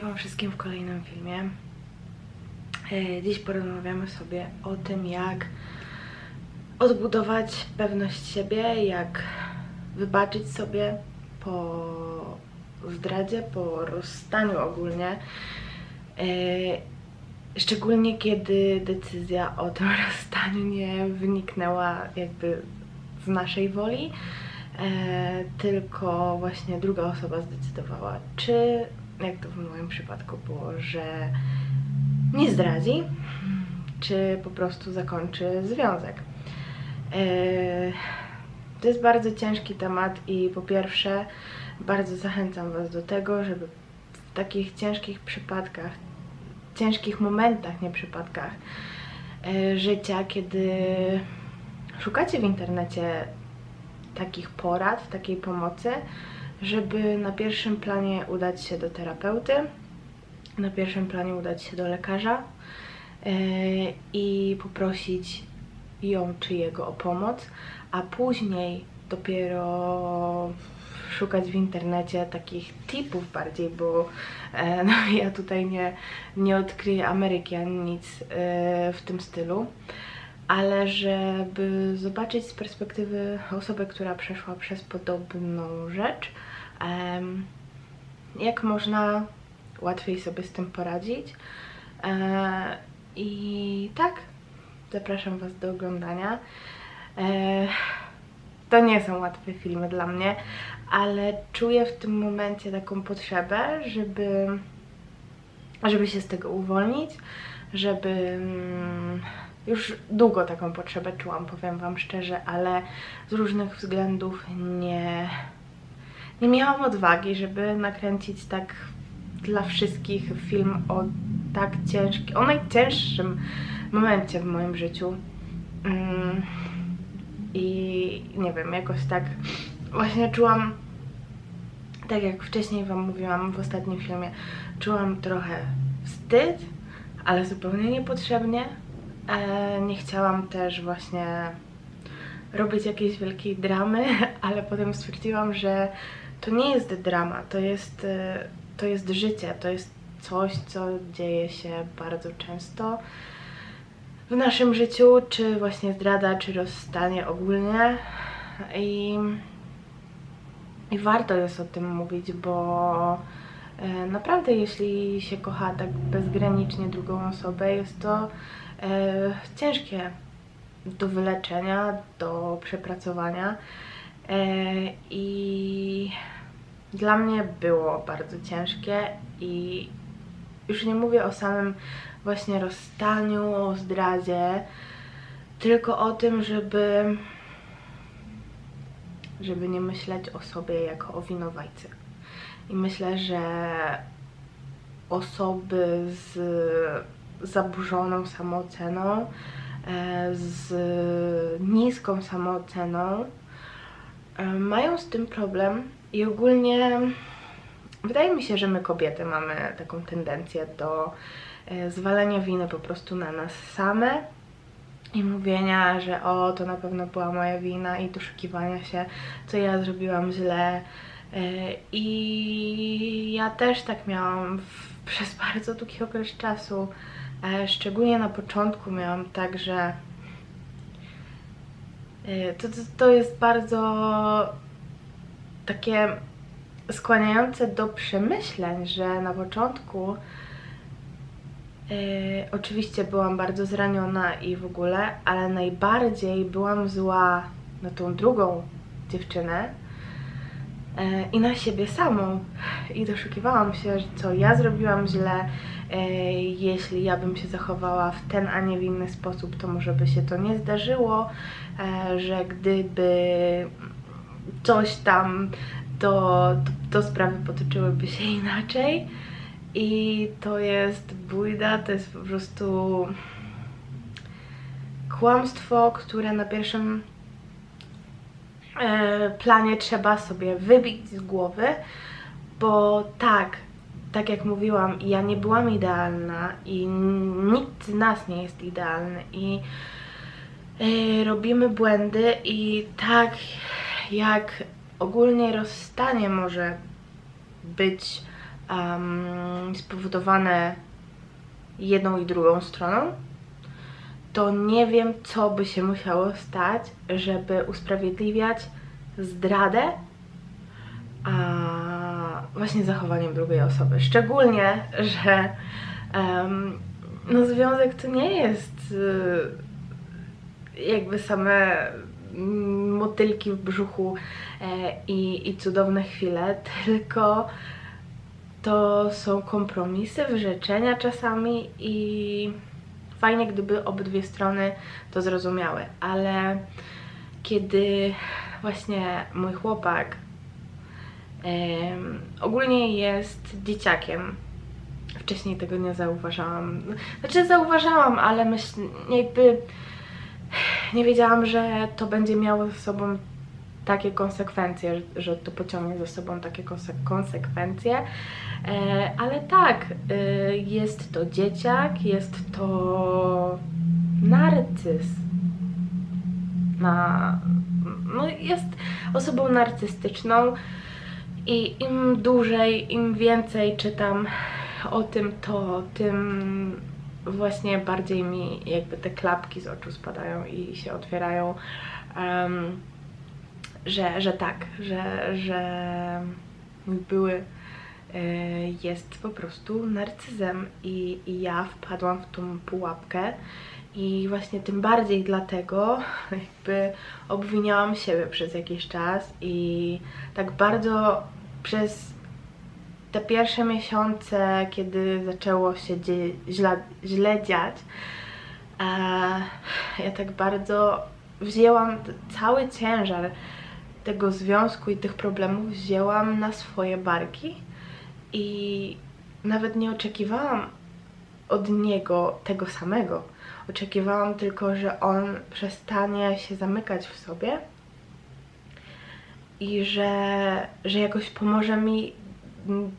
Wam wszystkim w kolejnym filmie. E, Dziś porozmawiamy sobie o tym, jak odbudować pewność siebie, jak wybaczyć sobie po zdradzie, po rozstaniu ogólnie. E, Szczególnie kiedy decyzja o tym rozstaniu nie wyniknęła jakby z naszej woli, e, tylko właśnie druga osoba zdecydowała, czy jak to w moim przypadku było, że nie zdradzi, czy po prostu zakończy związek. E, To jest bardzo ciężki temat i po pierwsze bardzo zachęcam Was do tego, żeby w takich ciężkich przypadkach, ciężkich momentach, nie przypadkach e, życia, kiedy szukacie w internecie takich porad, takiej pomocy, żeby na pierwszym planie udać się do terapeuty, na pierwszym planie udać się do lekarza yy, i poprosić ją czy jego o pomoc, a później dopiero szukać w internecie takich tipów bardziej, bo e, no, ja tutaj nie, nie odkryję Ameryki ani nic e, w tym stylu ale żeby zobaczyć z perspektywy osoby, która przeszła przez podobną rzecz, jak można łatwiej sobie z tym poradzić. E, I tak, zapraszam Was do oglądania. E, To nie są łatwe filmy dla mnie, ale czuję w tym momencie taką potrzebę, żeby, żeby się z tego uwolnić, żeby mm, już długo taką potrzebę czułam, powiem Wam szczerze, ale z różnych względów nie, nie miałam odwagi, żeby nakręcić tak dla wszystkich film o tak ciężkim, o najcięższym momencie w moim życiu. Mm, I nie wiem, jakoś tak właśnie czułam, tak jak wcześniej Wam mówiłam w ostatnim filmie, czułam trochę wstyd, ale zupełnie niepotrzebnie. E, nie chciałam też właśnie robić jakiejś wielkiej dramy, ale potem stwierdziłam, że to nie jest drama, to jest, e, to jest życie, to jest coś, co dzieje się bardzo często w naszym życiu, czy właśnie zdrada, czy rozstanie ogólnie. I, i warto jest o tym mówić, bo e, naprawdę jeśli się kocha tak bezgranicznie drugą osobę, jest to e, ciężkie do wyleczenia, do przepracowania. I dla mnie było bardzo ciężkie i już nie mówię o samym właśnie rozstaniu, o zdradzie, tylko o tym, żeby żeby nie myśleć o sobie jako o winowajcy. I myślę, że osoby z zaburzoną samooceną, e, z niską samooceną e, mają z tym problem i ogólnie wydaje mi się, że my kobiety mamy taką tendencję do e, zwalania winy po prostu na nas same i mówienia, że o, to na pewno była moja wina i doszukiwania się, co ja zrobiłam źle. E, I ja też tak miałam w, przez bardzo długi okres czasu. E, Szczególnie na początku miałam tak, że to, to jest bardzo takie skłaniające do przemyśleń, że na początku Yy, oczywiście byłam bardzo zraniona i w ogóle, ale najbardziej byłam zła na tą drugą dziewczynę yy, i na siebie samą. I doszukiwałam się, że co ja zrobiłam źle. Yy, jeśli ja bym się zachowała w ten, a nie w inny sposób, to może by się to nie zdarzyło, yy, że gdyby coś tam, to, to, to sprawy potoczyłyby się inaczej. I to jest bójda, to jest po prostu kłamstwo, które na pierwszym e, planie trzeba sobie wybić z głowy, bo tak, tak jak mówiłam, ja nie byłam idealna i nikt z nas nie jest idealny i e, robimy błędy i tak jak ogólnie rozstanie może być um, spowodowane jedną i drugą stroną, to nie wiem, co by się musiało stać, żeby usprawiedliwiać zdradę a właśnie zachowaniem drugiej osoby. Szczególnie, że um, no związek to nie jest y, jakby same motylki w brzuchu e, i, i cudowne chwile, tylko to są kompromisy, wyrzeczenia czasami i fajnie, gdyby obydwie strony to zrozumiały, ale kiedy właśnie mój chłopak ogólnie jest dzieciakiem, wcześniej tego nie zauważałam, znaczy zauważałam, ale myśl, jakby nie wiedziałam, że to będzie miało ze sobą takie konsekwencje, że to pociągnie ze sobą takie konsekwencje. E, ale tak, e, jest to dzieciak, jest to narcyz. Na, no jest osobą narcystyczną i im dłużej, im więcej czytam o tym, to tym właśnie bardziej mi jakby te klapki z oczu spadają i się otwierają, um, że, że tak, że, że mój były e, jest po prostu narcyzem i, i ja wpadłam w tą pułapkę. I właśnie tym bardziej dlatego jakby obwiniałam siebie przez jakiś czas i tak bardzo przez te pierwsze miesiące, kiedy zaczęło się źle, źle dziać, e, ja tak bardzo wzięłam cały ciężar tego związku i tych problemów wzięłam na swoje barki i nawet nie oczekiwałam od niego tego samego. Oczekiwałam tylko, że on przestanie się zamykać w sobie i że, że jakoś pomoże mi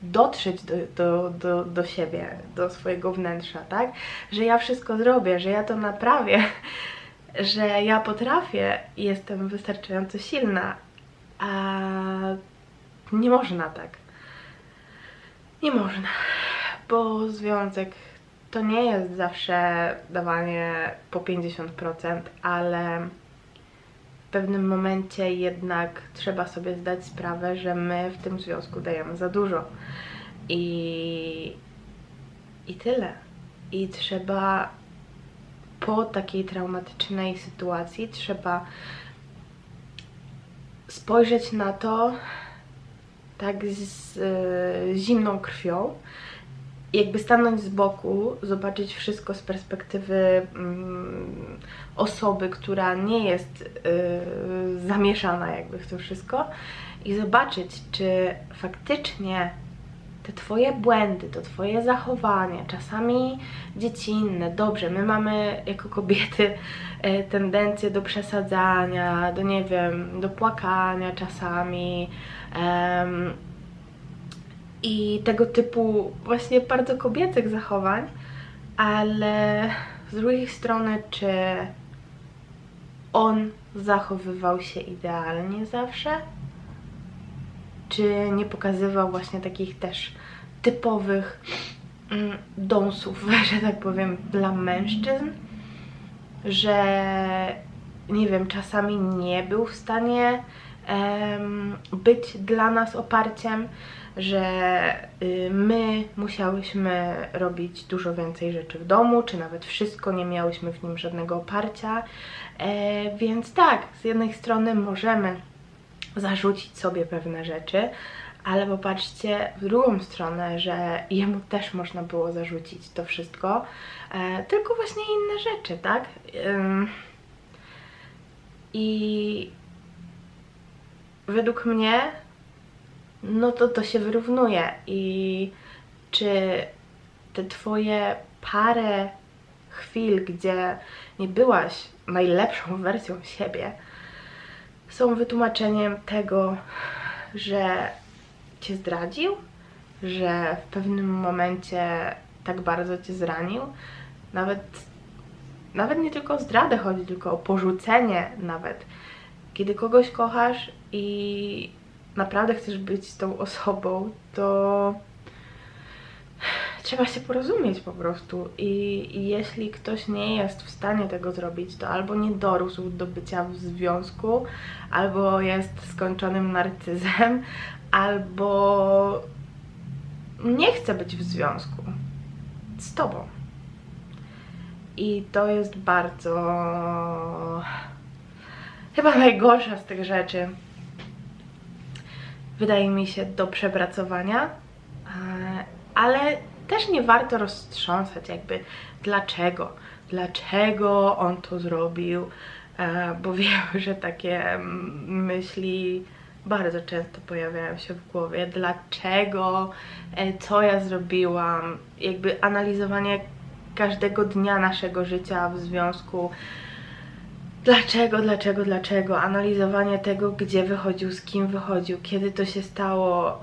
dotrzeć do, do, do, do siebie, do swojego wnętrza, tak? Że ja wszystko zrobię, że ja to naprawię, że ja potrafię i jestem wystarczająco silna, a nie można tak. Nie można, bo związek to nie jest zawsze dawanie po 50%, ale pewnym momencie jednak trzeba sobie zdać sprawę, że my w tym związku dajemy za dużo. I, i tyle. I trzeba po takiej traumatycznej sytuacji trzeba spojrzeć na to tak z y, zimną krwią jakby stanąć z boku, zobaczyć wszystko z perspektywy mm, osoby, która nie jest y, zamieszana jakby w to wszystko i zobaczyć, czy faktycznie te Twoje błędy, to Twoje zachowanie, czasami dziecinne, dobrze, my mamy jako kobiety y, tendencję do przesadzania, do nie wiem, do płakania czasami, i tego typu właśnie bardzo kobiecych zachowań, ale z drugiej strony, czy on zachowywał się idealnie zawsze? Czy nie pokazywał właśnie takich też typowych mm, dąsów, że tak powiem, dla mężczyzn? Że nie wiem, czasami nie był w stanie um, być dla nas oparciem, że y, my musiałyśmy robić dużo więcej rzeczy w domu, czy nawet wszystko, nie miałyśmy w nim żadnego oparcia. E, więc tak, z jednej strony możemy zarzucić sobie pewne rzeczy, ale popatrzcie w drugą stronę, że jemu też można było zarzucić to wszystko, e, tylko właśnie inne rzeczy, tak? I według mnie no to to się wyrównuje i czy te twoje parę chwil, gdzie nie byłaś najlepszą wersją siebie, są wytłumaczeniem tego, że cię zdradził, że w pewnym momencie tak bardzo cię zranił. Nawet, nawet nie tylko o zdradę chodzi, tylko o porzucenie nawet. Kiedy kogoś kochasz i naprawdę chcesz być z tą osobą, to trzeba się porozumieć po prostu. I, I jeśli ktoś nie jest w stanie tego zrobić, to albo nie dorósł do bycia w związku, albo jest skończonym narcyzem, albo nie chce być w związku z tobą. I to jest bardzo. chyba najgorsza z tych rzeczy. Wydaje mi się do przepracowania, e, ale też nie warto roztrząsać, jakby dlaczego, dlaczego on to zrobił, e, bo wiem, że takie myśli bardzo często pojawiają się w głowie. Dlaczego, e, co ja zrobiłam, jakby analizowanie każdego dnia naszego życia w związku. Dlaczego, dlaczego, dlaczego? Analizowanie tego, gdzie wychodził, z kim wychodził, kiedy to się stało.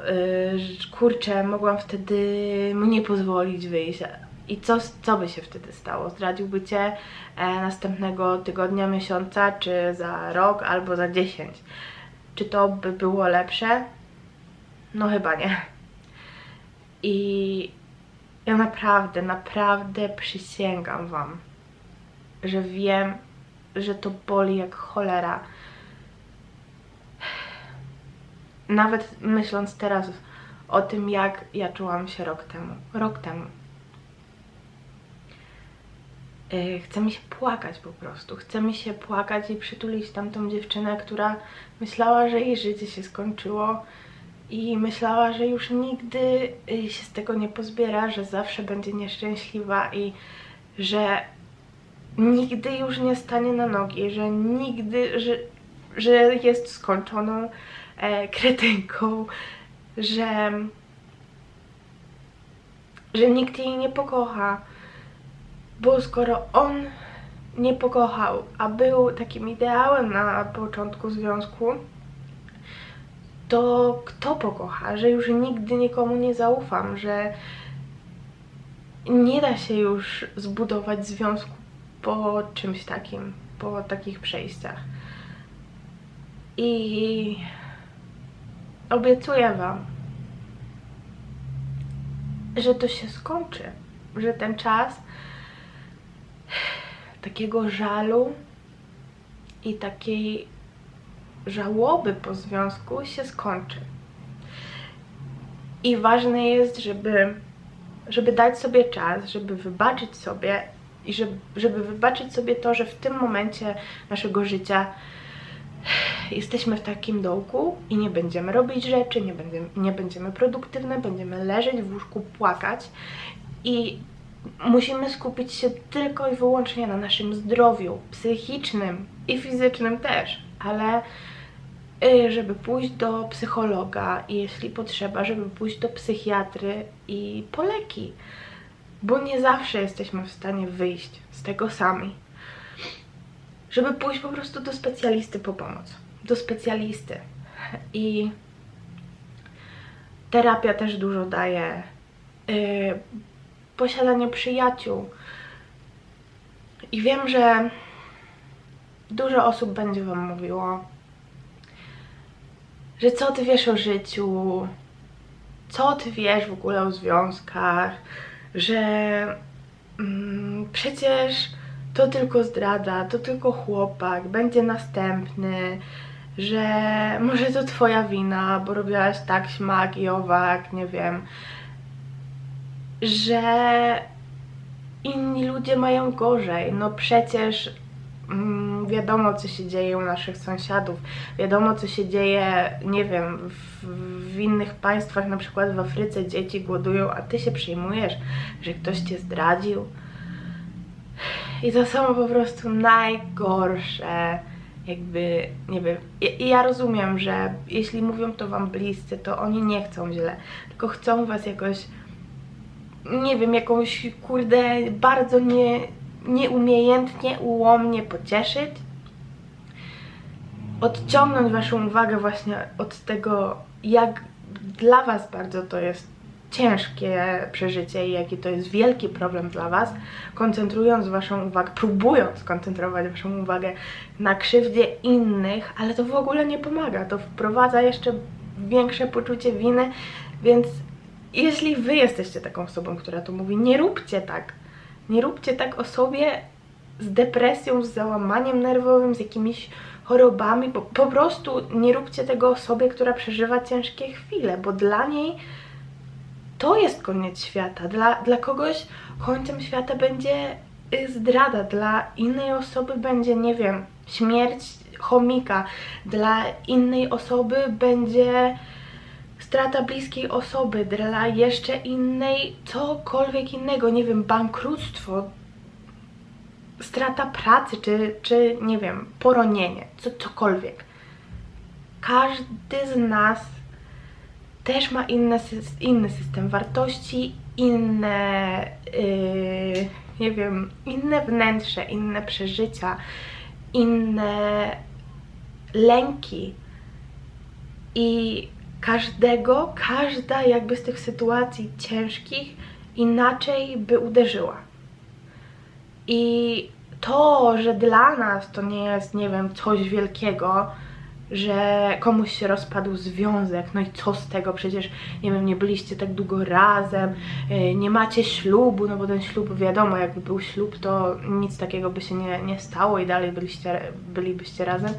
Yy, kurczę, mogłam wtedy mu nie pozwolić wyjść. I co, co by się wtedy stało? Zdradziłby cię e, następnego tygodnia, miesiąca, czy za rok, albo za dziesięć. Czy to by było lepsze? No chyba nie. I ja naprawdę, naprawdę przysięgam Wam, że wiem, że to boli jak cholera. Nawet myśląc teraz o tym, jak ja czułam się rok temu. Rok temu. Yy, chce mi się płakać po prostu. Chce mi się płakać i przytulić tamtą dziewczynę, która myślała, że jej życie się skończyło i myślała, że już nigdy y, się z tego nie pozbiera, że zawsze będzie nieszczęśliwa i że nigdy już nie stanie na nogi, że nigdy, że, że jest skończoną e, kretynką, że, że nikt jej nie pokocha, bo skoro on nie pokochał, a był takim ideałem na początku związku, to kto pokocha, że już nigdy nikomu nie zaufam, że nie da się już zbudować związku po czymś takim, po takich przejściach. I obiecuję Wam, że to się skończy, że ten czas takiego żalu i takiej żałoby po związku się skończy. I ważne jest, żeby, żeby dać sobie czas, żeby wybaczyć sobie i żeby, żeby wybaczyć sobie to, że w tym momencie naszego życia jesteśmy w takim dołku i nie będziemy robić rzeczy, nie będziemy, nie będziemy produktywne, będziemy leżeć w łóżku, płakać. I musimy skupić się tylko i wyłącznie na naszym zdrowiu psychicznym i fizycznym też, ale y, żeby pójść do psychologa i jeśli potrzeba, żeby pójść do psychiatry i po leki, bo nie zawsze jesteśmy w stanie wyjść z tego sami. Żeby pójść po prostu do specjalisty po pomoc, do specjalisty. I terapia też dużo daje. Yy, posiadanie przyjaciół. I wiem, że dużo osób będzie Wam mówiło, że co Ty wiesz o życiu, co Ty wiesz w ogóle o związkach, że mm, przecież to tylko zdrada, to tylko chłopak, będzie następny, że może to Twoja wina, bo robiłaś tak, śmak i owak, nie wiem, że inni ludzie mają gorzej. No przecież mm, wiadomo, co się dzieje u naszych sąsiadów, wiadomo, co się dzieje, nie wiem, w, w innych państwach, na przykład w Afryce dzieci głodują, a ty się przejmujesz, że ktoś cię zdradził. I to są po prostu najgorsze, jakby, nie wiem, i ja, rozumiem, że jeśli mówią to wam bliscy, to oni nie chcą źle, tylko chcą was jakoś nie wiem, jakąś, kurde, bardzo nie, nieumiejętnie, ułomnie pocieszyć. Odciągnąć Waszą uwagę właśnie od tego, jak dla Was bardzo to jest ciężkie przeżycie i jaki to jest wielki problem dla Was, koncentrując Waszą uwagę, próbując skoncentrować Waszą uwagę na krzywdzie innych, ale to w ogóle nie pomaga. To wprowadza jeszcze większe poczucie winy, więc jeśli wy jesteście taką osobą, która to mówi, nie róbcie tak. Nie róbcie tak osobie z depresją, z załamaniem nerwowym, z jakimiś chorobami. Po, po prostu nie róbcie tego osobie, która przeżywa ciężkie chwile, bo dla niej to jest koniec świata. Dla, dla kogoś końcem świata będzie y, zdrada, dla innej osoby będzie, nie wiem, śmierć chomika, dla innej osoby będzie strata bliskiej osoby, dla jeszcze innej cokolwiek innego, nie wiem, bankructwo, strata pracy, czy, czy nie wiem, poronienie, co, cokolwiek. Każdy z nas też ma inne, inny system wartości, inne, yy, nie wiem, inne wnętrze, inne przeżycia, inne lęki. I każdego, każda jakby z tych sytuacji ciężkich inaczej by uderzyła. I to, że dla nas to nie jest, nie wiem, coś wielkiego, że komuś się rozpadł związek, no i co z tego, przecież, nie wiem, nie byliście tak długo razem, y, nie macie ślubu, no bo ten ślub, wiadomo, jakby był ślub, to nic takiego by się nie, nie stało i dalej byliście, bylibyście razem.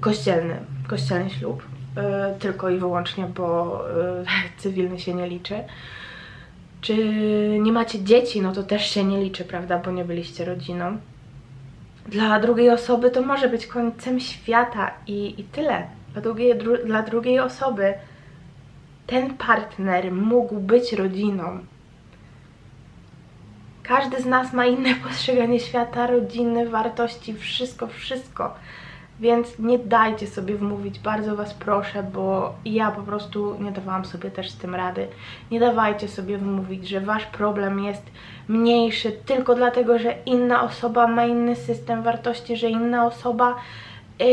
Kościelny, kościelny ślub, tylko i wyłącznie, bo y, cywilny się nie liczy. Czy nie macie dzieci, no to też się nie liczy, prawda, bo nie byliście rodziną. Dla drugiej osoby to może być końcem świata i, i tyle. Dla drugiej, dru, dla drugiej osoby ten partner mógł być rodziną. Każdy z nas ma inne postrzeganie świata, rodziny, wartości, wszystko, wszystko. Więc nie dajcie sobie wmówić, bardzo Was proszę, bo ja po prostu nie dawałam sobie też z tym rady. Nie dawajcie sobie wmówić, że Wasz problem jest mniejszy tylko dlatego, że inna osoba ma inny system wartości, że inna osoba yy,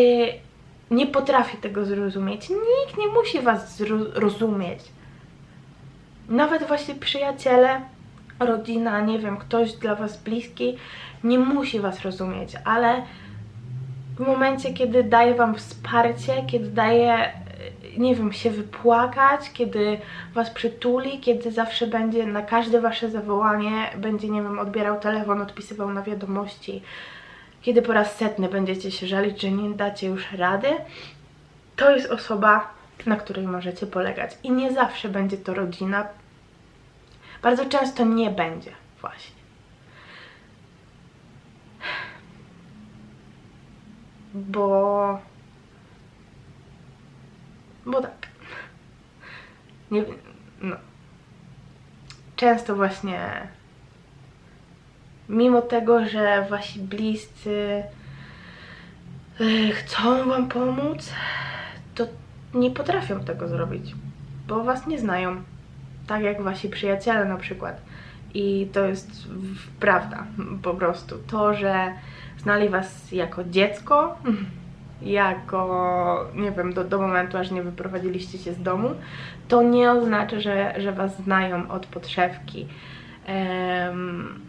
nie potrafi tego zrozumieć. Nikt nie musi Was zrozumieć. Nawet właśnie przyjaciele, rodzina, nie wiem, ktoś dla Was bliski nie musi Was rozumieć, ale w momencie, kiedy daje Wam wsparcie, kiedy daje, nie wiem, się wypłakać, kiedy Was przytuli, kiedy zawsze będzie na każde Wasze zawołanie, będzie, nie wiem, odbierał telefon, odpisywał na wiadomości, kiedy po raz setny będziecie się żalić, że nie dacie już rady, to jest osoba, na której możecie polegać. I nie zawsze będzie to rodzina. Bardzo często nie będzie właśnie. Bo... Bo tak. Nie wiem, no. Często właśnie mimo tego, że wasi bliscy e, chcą wam pomóc, to nie potrafią tego zrobić, bo was nie znają. Tak jak wasi przyjaciele na przykład. I to jest prawda, po prostu. To, że znali was jako dziecko, jako, nie wiem, do, do momentu, aż nie wyprowadziliście się z domu, to nie oznacza, że, że was znają od podszewki. Um,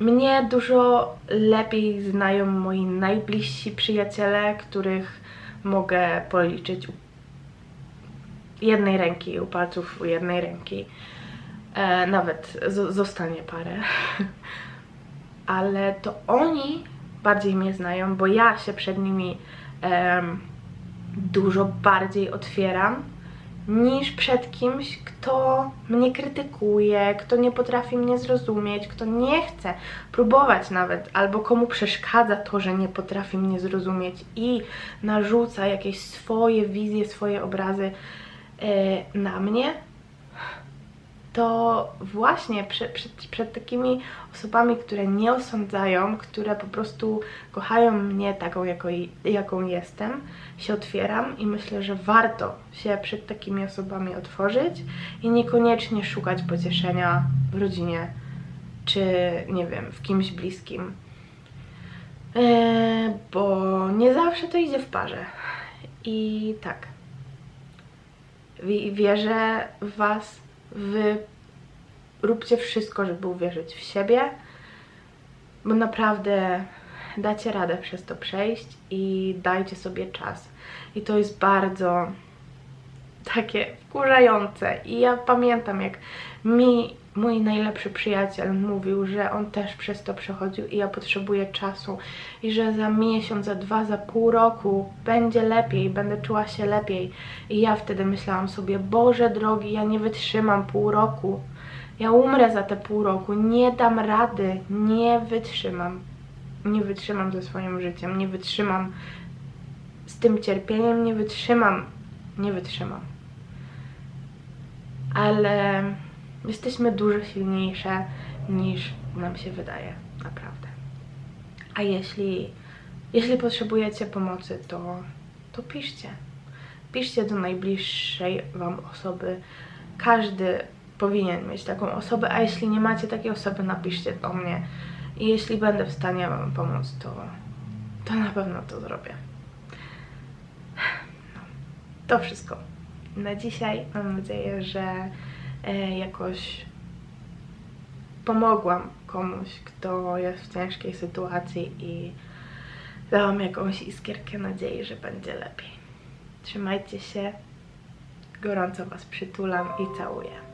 mnie dużo lepiej znają moi najbliżsi przyjaciele, których mogę policzyć u jednej ręki, u palców u jednej ręki. E, nawet zostanie parę. Ale to oni bardziej mnie znają, bo ja się przed nimi dużo bardziej otwieram niż przed kimś, kto mnie krytykuje, kto nie potrafi mnie zrozumieć, kto nie chce próbować nawet, albo komu przeszkadza to, że nie potrafi mnie zrozumieć i narzuca jakieś swoje wizje, swoje obrazy e, na mnie, to właśnie przed, przed, takimi osobami, które nie osądzają, które po prostu kochają mnie taką, jako, jaką jestem, się otwieram i myślę, że warto się przed takimi osobami otworzyć i niekoniecznie szukać pocieszenia w rodzinie czy, nie wiem, w kimś bliskim. Yy, bo nie zawsze to idzie w parze. I tak. Wierzę w Was Wy róbcie wszystko, żeby uwierzyć w siebie, bo naprawdę dacie radę przez to przejść i dajcie sobie czas. I to jest bardzo takie wkurzające. I ja pamiętam, jak mi mój najlepszy przyjaciel mówił, że on też przez to przechodził i ja potrzebuję czasu i że za miesiąc, za dwa, za pół roku będzie lepiej, będę czuła się lepiej. I ja wtedy myślałam sobie, Boże drogi, ja nie wytrzymam pół roku. Ja umrę za te pół roku, nie dam rady, nie wytrzymam. Nie wytrzymam ze swoim życiem, nie wytrzymam z tym cierpieniem, nie wytrzymam, nie wytrzymam. Ale jesteśmy dużo silniejsze niż nam się wydaje, naprawdę. A jeśli, jeśli potrzebujecie pomocy, to, to piszcie. Piszcie do najbliższej Wam osoby. Każdy powinien mieć taką osobę, a jeśli nie macie takiej osoby, napiszcie do mnie. I jeśli będę w stanie Wam pomóc, to, to na pewno to zrobię. No, to wszystko na dzisiaj. Mam nadzieję, że jakoś pomogłam komuś, kto jest w ciężkiej sytuacji i dałam jakąś iskierkę nadziei, że będzie lepiej. Trzymajcie się. Gorąco Was przytulam i całuję.